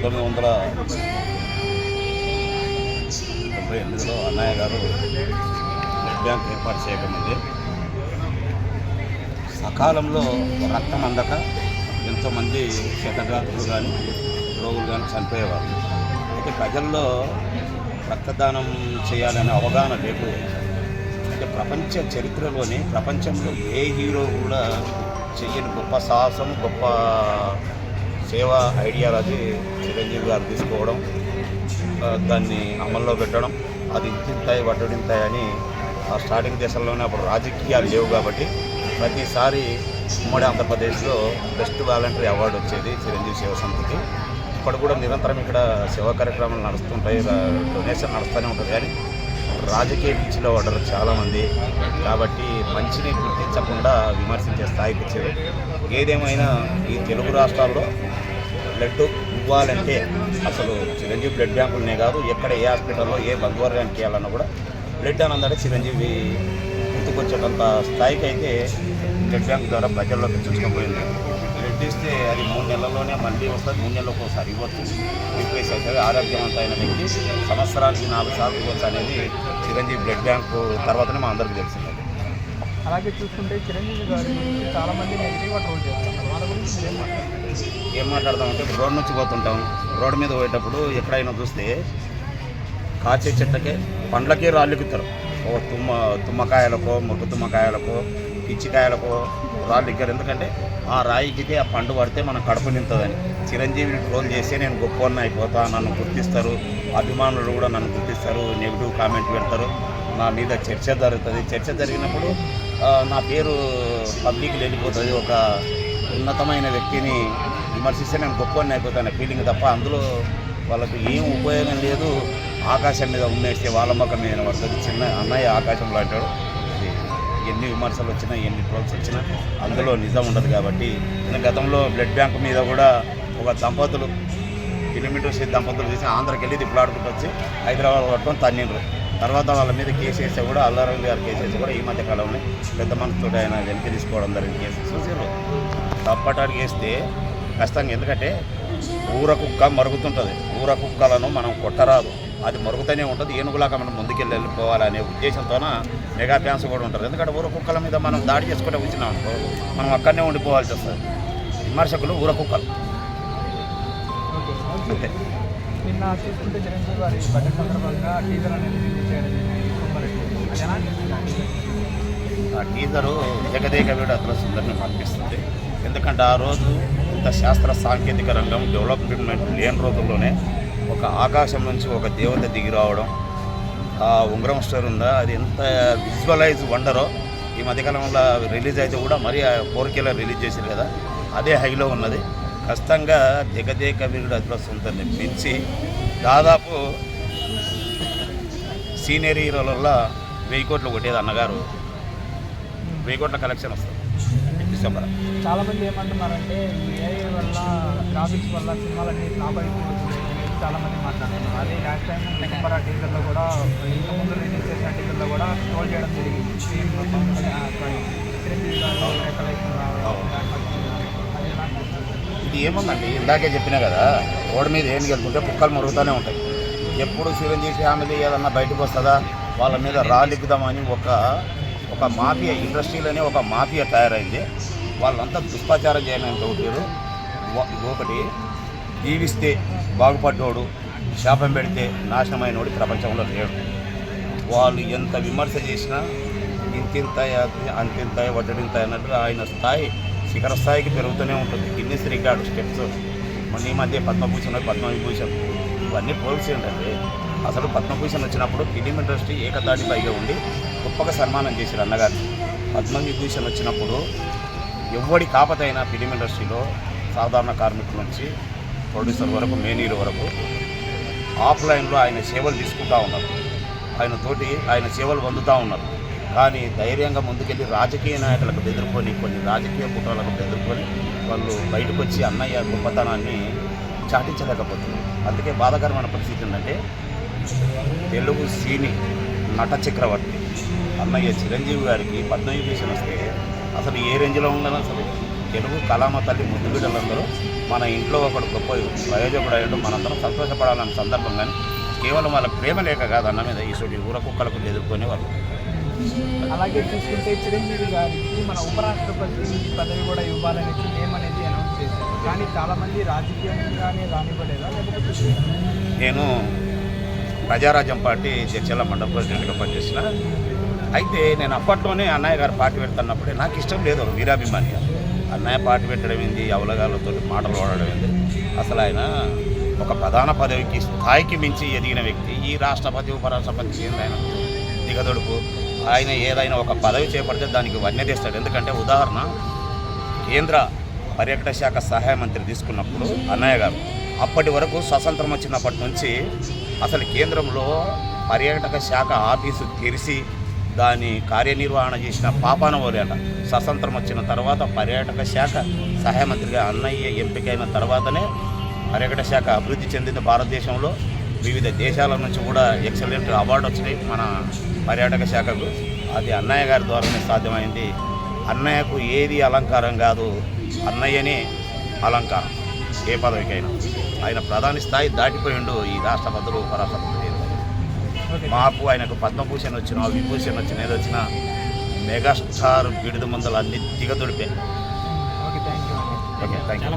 పంతొమ్మిది వందల తొంభై ఎనిమిదిలో అన్నయ్య గారు బ్లడ్ బ్యాంక్ ఏర్పాటు చేయకముందే సకాలంలో రక్తం అందక ఎంతోమంది క్షతగాత్రులు కానీ రోగులు కానీ చనిపోయేవారు. అయితే ప్రజల్లో రక్తదానం చేయాలనే అవగాహన లేకపోయింది అంటే ప్రపంచ చరిత్రలోని ప్రపంచంలో ఏ హీరో కూడా చెయ్యని గొప్ప సాహసం గొప్ప సేవా ఐడియాలజీ చిరంజీవి గారు తీసుకోవడం దాన్ని అమల్లో పెట్టడం అది ఇంతింతాయి వడ్డింతాయి అని ఆ స్టార్టింగ్ దేశంలోనే అప్పుడు రాజకీయాలు లేవు కాబట్టి ప్రతిసారి ఉమ్మడి ఆంధ్రప్రదేశ్లో బెస్ట్ వాలంటరీ అవార్డు వచ్చేది చిరంజీవి సేవ సమితికి ఇప్పుడు కూడా నిరంతరం ఇక్కడ సేవా కార్యక్రమాలు నడుస్తుంటాయి డొనేషన్ నడుస్తూనే ఉంటుంది. కానీ రాజకీయ పిచ్చిలో పడ్డారు చాలామంది. కాబట్టి మంచిని గుర్తించకుండా విమర్శించే స్థాయికి వచ్చారు. ఏదేమైనా ఈ తెలుగు రాష్ట్రాల్లో బ్లడ్ ఇవ్వాలంటే అసలు చిరంజీవి బ్లడ్ బ్యాంకులనే కాదు ఎక్కడ ఏ హాస్పిటల్లో ఏ బంధువర్గానికి వెళ్ళాలన్నా కూడా బ్లడ్ అని అందడే చిరంజీవి గుర్తుకొచ్చేటంత స్థాయికి అయితే బ్లడ్ బ్యాంక్ ద్వారా ప్రజల్లోకి చూసుకోబోయింది ఇస్తే అది మూడు నెలల్లోనే మళ్ళీ వస్తుంది మూడు నెలలకు ఒకసారి ఇవ్వచ్చు. రీప్లేస్ అవుతుంది ఆరోగ్యవంతమైన వ్యక్తి సంవత్సరానికి నాలుగు సార్లు ఇవ్వచ్చు అనేది చిరంజీవి బ్లడ్ బ్యాంకు తర్వాతనే మా అందరికీ తెలిసింది. అలాగే చూసుకుంటే చిరంజీవి గారి గురించి చాలా మంది నెగిటివ్గా ట్రోల్ చేస్తారు. వాళ్ళ గురించి ఏం మాట్లాడదామంటే ఇప్పుడు రోడ్ నుంచి పోతుంటాం. రోడ్డు మీద పోయేటప్పుడు ఎక్కడైనా చూస్తే కాచే చెట్లకే పండ్లకే రాళ్ళు ఎక్కుతారు ఓ తుమ్మ తుమ్మకాయలకో ముగ్గు తుమ్మకాయలకో పిచ్చికాయలకో రాళ్ళు దగ్గర. ఎందుకంటే ఆ రాయికి ఆ పండు పడితే మనం కడుపు నింతుందని చిరంజీవిని ట్రోల్ చేస్తే నేను గొప్ప అయిపోతా. నన్ను గుర్తిస్తారు. అభిమానులు కూడా నన్ను గుర్తిస్తారు. నెగిటివ్ కామెంట్ పెడతారు. నా మీద చర్చ జరుగుతుంది. చర్చ జరిగినప్పుడు నా పేరు పబ్లిక్ వెళ్ళిపోతుంది ఒక ఉన్నతమైన వ్యక్తిని విమర్శిస్తే నేను గొప్పని అయిపోతాను. ఫీలింగ్ తప్ప అందులో వాళ్ళకి ఏం ఉపయోగం లేదు. ఆకాశం మీద ఉమ్మేస్తే వాళ్ళ మొక్క మీద పడుతుంది. చిన్న అన్నయ్య ఆకాశంలో అంటాడు. ఎన్ని విమర్శలు వచ్చినా ఎన్ని ట్రోల్స్ వచ్చినా అందులో నిజం ఉండదు కాబట్టి. గతంలో బ్లడ్ బ్యాంక్ మీద కూడా ఒక దంపతులు కిలోమీటర్స్ దంపతులు తీసి ఆంధ్రకి వెళ్ళి దిప్పులాడుకుంటూ వచ్చి హైదరాబాద్ పట్టుకొని తన్నిండ్రు. తర్వాత వాళ్ళ మీద కేసు వేస్తే కూడా అల్లారావు గారు కేసు వేస్తే కూడా ఈ మధ్య కాలంలో పెద్ద మనసుతో ఆయన వెనక్కి తీసుకోవడం జరిగింది. కేసు చూసారు తప్పటానికి వేస్తే కష్టంగా ఎందుకంటే ఊర కుక్క మరుగుతుంటుంది. ఊర కుక్కలను మనం కొట్టరాదు. అది మరుగుతూనే ఉంటుంది. ఏనుగులాగా మనం ముందుకెళ్ళి వెళ్ళిపోవాలనే ఉద్దేశంతోన మెగా ఫ్యాన్స్ కూడా ఉంటారు. ఎందుకంటే ఊర కుక్కల మీద మనం దాడి చేసుకుంటే వచ్చినాం అనుకో మనం అక్కడనే ఉండిపోవాల్సి వస్తుంది. విమర్శకులు ఊర కుక్కలు. అంతే నిన్న చూసుకుంటే చిరంజీవి గారి బడ్జెట్ సందర్భంగా టీజర్ అనేది ఆ టీజరు జగదేక వీడు అతను సుందరిని పంపిస్తుంది. ఎందుకంటే ఆ రోజు ఇంత శాస్త్ర సాంకేతిక రంగం డెవలప్మెంట్ లేని రోజుల్లోనే ఒక ఆకాశం నుంచి ఒక దేవత దిగి రావడం ఉంగరం స్టోర్ ఉందా? అది ఎంత విజువలైజ్ వండరో ఈ మధ్యకాలంలో రిలీజ్ అయితే కూడా మరీ ఫోర్ కేలో రిలీజ్ చేశారు కదా అదే హైలో ఉన్నది. ఖచ్చితంగా జగదేక వీరుడు అతుల సుందరిని మించి దాదాపు సీనియర్ హీరోలలో వెయ్యి కోట్లు కొట్టేది అన్నగారు. వెయ్యి కోట్ల కలెక్షన్ వస్తుంది. డిసెంబర్. చాలామంది ఏమంటున్నారంటే ఏఐ వల్ల గ్రాఫిక్స్ వల్ల సినిమాలన్నీ ఫ్లాప్ అయిపోతుంది చాలా మంది మాట్లాడుతున్నారు. అది లాస్ట్ టైం నెంబర్ ఆ టీజర్లో కూడా ఇంత ముందు రిలీజ్ చేసిన టీజర్లో కూడా ట్రోల్ చేయడం జరిగింది. ఇది ఏముందండి? ఇందాకే చెప్పినా కదా రోడ్డు మీద ఏం వెళ్తుంటే కుక్కలు మురుగుతూనే ఉంటాయి. ఎప్పుడు చిరంజీవి ఫ్యామిలీ ఏదన్నా బయటకు వస్తుందా? వాళ్ళ మీద రాలిక్కుదామని ఒక ఒక మాఫియా ఇండస్ట్రీలోనే ఒక మాఫియా తయారైంది. వాళ్ళంతా దుష్పాచారం చేయడానికి ఒకటి ఒకటి జీవిస్తే బాగుపడ్డోడు శాపం పెడితే నాశనమైనోడు ప్రపంచంలో లేడు. వాళ్ళు ఎంత విమర్శ చేసినా ఇంతింత అంతింత వడ్డింత అన్నట్టు ఆయన స్థాయి శిఖర స్థాయికి పెరుగుతూనే ఉంటుంది. Guinness record steps. మొన్న ఈ మధ్య పద్మభూషణ్ పద్మవిభూషణ్ ఇవన్నీ పోల్సి ఉంటుంది అసలు పద్మభూషణ్ వచ్చినప్పుడు ఫిలిం ఇండస్ట్రీ ఏకతాటి పైగా ఉండి గొప్పగా సన్మానం చేశారు అన్నగారు. పద్మవిభూషణ్ వచ్చినప్పుడు ఎవడి కాపతైనా ఫిలిం ఇండస్ట్రీలో సాధారణ కార్మికుల నుంచి ప్రొడ్యూసర్ వరకు మేనీర్ వరకు ఆఫ్లైన్లో ఆయన సేవలు తీసుకుంటా ఉన్నారు. ఆయన తోటి ఆయన సేవలు పొందుతూ ఉన్నారు. కానీ ధైర్యంగా ముందుకెళ్ళి రాజకీయ నాయకులకు బెదిరికొని కొన్ని రాజకీయ కుట్రలకు బెదిరికొని వాళ్ళు బయటకు వచ్చి అన్నయ్య గొప్పతనాన్ని చాటించలేకపోతున్నారు. అందుకే బాధాకరమైన పరిస్థితి ఏంటంటే తెలుగు సీని నట చక్రవర్తి అన్నయ్య చిరంజీవి గారికి పద్మవిభూషణ్ వస్తే అసలు ఏ రేంజ్లో ఉండదు అసలు తెలుగు కళామ తల్లి ముద్దు బిడ్డలందరూ మన ఇంట్లో ఒకడు గొప్ప ప్రయోజకుడు అయ్యాడు మనందరం సంతోషపడాలన్న సందర్భం కానీ కేవలం వాళ్ళ ప్రేమ లేక కాదు అన్న మీద ఈ ఊర కుక్కలకు ఎదుర్కొనే వాళ్ళు. అలాగే చూసుకుంటే చిరంజీవి గారికి మన ఉపరాష్ట్రపతి పదవి కూడా ఇవ్వాలని నేమ్ అనేది అనౌన్స్ చేశారు కానీ చాలామంది రాజకీయంగానే రానివ్వలేదా? లేకపోతే నేను ప్రజారాజ్యం పార్టీ చర్చల మండల ప్రెసిడెంట్గా పనిచేసిన. అయితే నేను అప్పట్లోనే అన్నయ్య గారు పార్టీ పెడుతున్నప్పుడే నాకు ఇష్టం లేదు ఒక వీరాభిమానిగా అన్నయ్య పార్టీ పెట్టడం ఏంది? అవలగాలతో మాటలు వాడడం ఏంది? అసలు ఆయన ఒక ప్రధాన పదవికి స్థాయికి మించి ఎదిగిన వ్యక్తి. ఈ రాష్ట్రపతి ఉపరాష్ట్రపతి ఏంది ఆయన? దిగదొడుపు ఆయన ఏదైనా ఒక పదవి చేపడితే దానికి వన్యదీస్తాడు ఎందుకంటే ఉదాహరణ కేంద్ర పర్యాటక శాఖ సహాయ మంత్రి తీసుకున్నప్పుడు అన్నయ్య గారు అప్పటి వరకు స్వతంత్రం వచ్చినప్పటి నుంచి అసలు కేంద్రంలో పర్యాటక శాఖ ఆఫీసు తెరిచి దాని కార్యనిర్వహణ చేసిన పాపాన ఓలేట స్వతంత్రం వచ్చిన తర్వాత పర్యాటక శాఖ సహాయ మంత్రిగా అన్నయ్య ఎంపికైన తర్వాతనే పర్యాటక శాఖ అభివృద్ధి చెందింది భారతదేశంలో. వివిధ దేశాల నుంచి కూడా ఎక్సలెంట్ అవార్డు వచ్చినాయి మన పర్యాటక శాఖకు. అది అన్నయ్య గారి ద్వారానే సాధ్యమైంది. అన్నయ్యకు ఏది అలంకారం కాదు అన్నయ్యనే అలంకారం. ఏ పదవికైనా. ఆయన ప్రధాని స్థాయి దాటిపోయిండు ఈ రాష్ట్రపతులు ఉపరాష్ట్రపతులు. మాకు ఆయనకు పద్మభూషణ్ వచ్చిన విభూషణ్ వచ్చిన ఏది వచ్చిన మెగాస్టార్ బిడుద మందలు అన్ని దిగదుడిపే ఓకే థ్యాంక్ యూ